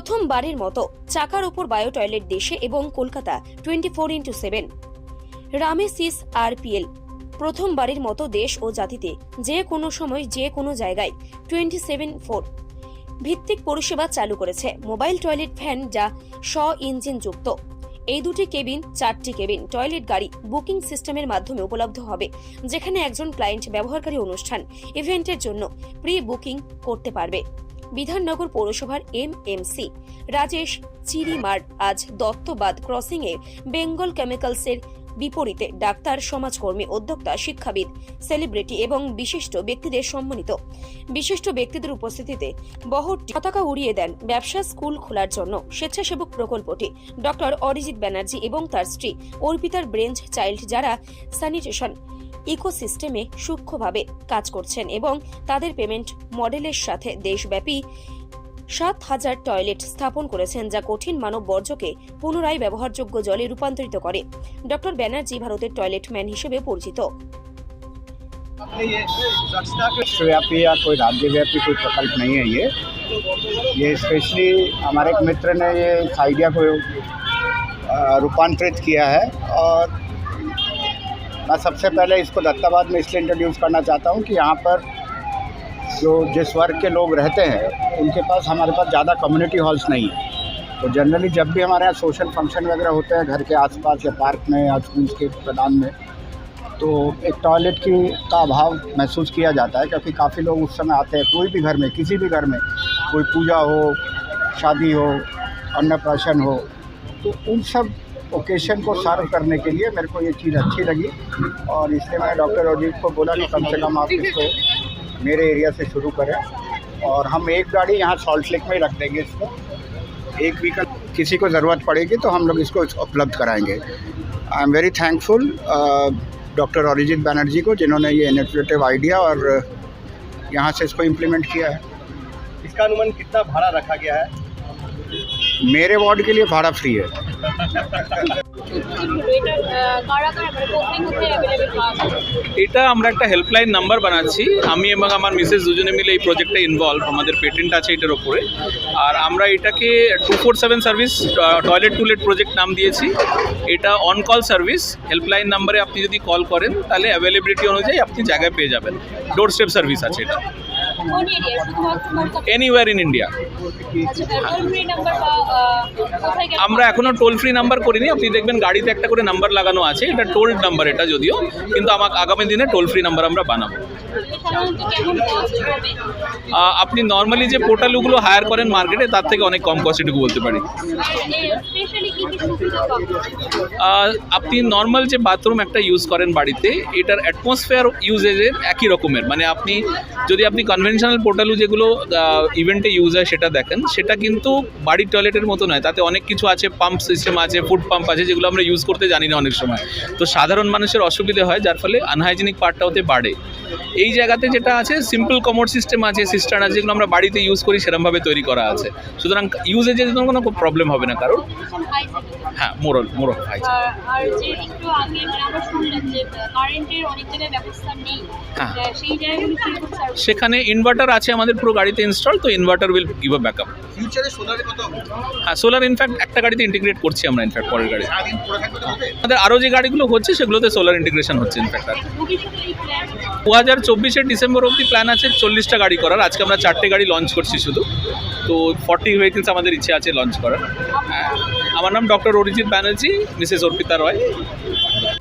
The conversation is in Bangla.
প্রথমবারের মতো চাকার ওপর বায়ো টয়লেট দেশে এবং Kolkata twenty four into seven Ramesses RPL, প্রথমবারের মতো দেশ ও জাতিতে যে কোনো সময় যে কোনো জায়গায় টোয়েন্টি সেভেন ফোর। ভিত্তিক পরিষেবা চালু করেছে মোবাইল টয়লেট ভ্যান যা স্ব ইঞ্জিন যুক্ত এই দুটি কেবিন, চারটি কেবিন, টয়লেট গাড়ি বুকিং সিস্টেমের মাধ্যমে উপলব্ধ হবে, যেখানে একজন ক্লায়েন্ট ব্যবহারকারী অনুষ্ঠান, ইভেন্টের জন্য প্রি বুকিং করতে পারবে। বিধাননগর পৌরসভার M M C Rajesh Chirimar আজ দত্তবাদ ক্রসিং এ বেঙ্গল কেমিক্যালসের বিপরীতে ডাক্তার, সমাজকর্মী, উদ্যোক্তা, শিক্ষাবিদ, সেলিব্রিটি এবং বিশিষ্ট ব্যক্তিদের সম্মানিত। বিশিষ্ট ব্যক্তিদের উপস্থিতিতে বহরটি পতাকা উড়িয়ে দেন ব্যবসা স্কুল খোলার জন্য স্বেচ্ছাসেবক প্রকল্পটি। ডক্টর অরিজিৎ ব্যানার্জি এবং তার স্ত্রী অর্পিতার ব্রেঞ্চ চাইল্ড যারা স্যানিটেশন ইকোসিস্টেমে সূক্ষ্মভাবে কাজ করছেন এবং তাদের পেমেন্ট মডেলের সাথে দেশব্যাপী সাত হাজার টয়লেট স্থাপন করেছেন যা কঠিন মানব বর্জ্যকে পুনরায় ব্যবহারযোগ্য জলে রূপান্তরিত করে ডক্টর ব্যানার্জি ভারতের টয়লেট ম্যান হিসেবে পরিচিত विश्वव्यापी या कोई राज्यव्यापी कोई प्रकल्प नहीं है ये ये स्पेशली हमारे एक मित्र ने ये इस आइडिया को अ, रूपांतरित किया है और मैं सबसे पहले इसको दत्ताबाद में इसलिए इंट्रोड्यूस करना चाहता हूँ कि यहाँ पर जो जिस वर्ग के लोग रहते हैं, उनके पास हमारे पास ज़्यादा कम्युनिटी हॉल्स नहीं है। तो जनरली जब भी हमारे यहाँ सोशल फ़ंक्शन वगैरह होते हैं, घर के आसपास या पार्क में या स्कूल के मैदान में तो एक टॉयलेट की का अभाव महसूस किया जाता है, क्योंकि काफ़ी लोग उस समय आते हैं, कोई भी घर में, किसी भी घर में, कोई पूजा हो, शादी हो, अन्नप्राशन हो तो उन सब ओकेशन को सर्व करने के लिए मेरे को ये चीज़ अच्छी लगी और इसलिए मैंने डॉक्टर अजीत को बोला कि कम से कम आप इसको मेरे एरिया से शुरू करें और हम एक गाड़ी यहाँ सॉल्ट लेक में रख देंगे इसको। एक व्हीकल किसी को ज़रूरत पड़ेगी तो हम लोग इसको उपलब्ध कराएँगे। I am very thankful doctor Arijit Banerjee को जिन्होंने ये इनिशिएटिव आइडिया और यहाँ से इसको इम्प्लीमेंट किया है। इसका अनुमान कितना भाड़ा रखा गया है? मेरे वार्ड के लिए भाड़ा फ्री है এটা কারা কারা মানে কোথায় কোথায় অ্যাভেলেবেল পাওয়া যাবে এটা আমরা একটা হেল্পলাইন নাম্বার বানাচ্ছি আমি এবং আমার মিসেস দুজনে মিলে এই প্রজেক্টে ইনভলভ আমাদের পেটেন্ট আছে এটার ওপরে আর আমরা এটাকে two four seven service toilet to let project নাম দিয়েছি এটা অন কল সার্ভিস হেল্পলাইন নাম্বারে আপনি যদি কল করেন তাহলে অ্যাভেলেবিলিটি অনুযায়ী আপনি জায়গায় পেয়ে যাবেন ডোর স্টেপ সার্ভিস আছে এটা কোন এরিয়া শুধুমাত্র কলকাতা এনিওয়ার ইন ইন্ডিয়া আচ্ছা টোল ফ্রি নাম্বার বা আহ, কোথায় গেলে আমরা এখনও টোল ফ্রি নাম্বার করিনি। আপনি দেখবেন গাড়িতে একটা করে নাম্বার লাগানো আছে। এটা টোল নাম্বার এটা যদিও, কিন্তু আমাকে আগামী দিনে টোল ফ্রি নাম্বার আমরা বানাবো। আপনি নর্মালি যে পোর্টালগুলো হায়ার করেন মার্কেটে তার থেকে অনেক কম কস্ট এটুকু বলতে পারি। আপনি নর্মাল যে বাথরুম একটা ইউজ করেন বাড়িতে, এটার অ্যাটমসফেয়ার ইউজেজের একই রকমের। মানে আপনি, যদি আপনি কনভেনশনাল পোর্টালও যেগুলো ইভেন্টে ইউজ হয় সেটা দেখেন, সেটা কিন্তু বাড়ির টয়লেটের মতো নয়, তাতে অনেক কিছু আছে পাম্প সিস্টেম আছে ফুড পাম্প আছে, যেগুলো আমরা ইউজ করতে জানি না অনেক সময়। তো সাধারণ মানুষের অসুবিধে হয়, যার ফলে আনহাইজেনিক পার্টটা হতে বাড়ে। এই জায়গাতে যেটা আছে সিম্পল কমোড সিস্টেম আছে সিস্টেম আছে যেগুলো আমরা বাড়িতে ইউজ করি সেরকমভাবে তৈরি করা আছে। সুতরাং ইউজে জন্য কোনো প্রবলেম হবে না কারণ হ্যাঁ মোরল মোরল যে যে নেই। হ্যাঁ। সেখানে ইনভার্টার আছে আমাদের পুরো গাড়িতে ইনস্টল তো inverter will give a backup ফিউচারে সোলারে কত হ্যাঁ সোলার ইনফ্যাক্ট একটা গাড়িতে ইন্টিগ্রেট করছি আমরা ইনফ্যাক্ট পরের গাড়ি। আমাদের আরও যে গাড়িগুলো হচ্ছে সেগুলোতে সোলার ইন্টিগ্রেশন হচ্ছে ইনফ্যাক্ট আর হাজার চব্বিশের ডিসেম্বর অবধি প্ল্যান আছে চল্লিশটা গাড়ি করার। আজকে আমরা চারটে গাড়ি লঞ্চ করছি শুধু। তো ফর্টি ভেহিকেলস আমাদের ইচ্ছে আছে লঞ্চ করার। আমার নাম ডক্টর অরিজিৎ ব্যানার্জি মিসেস অর্পিতা রয়।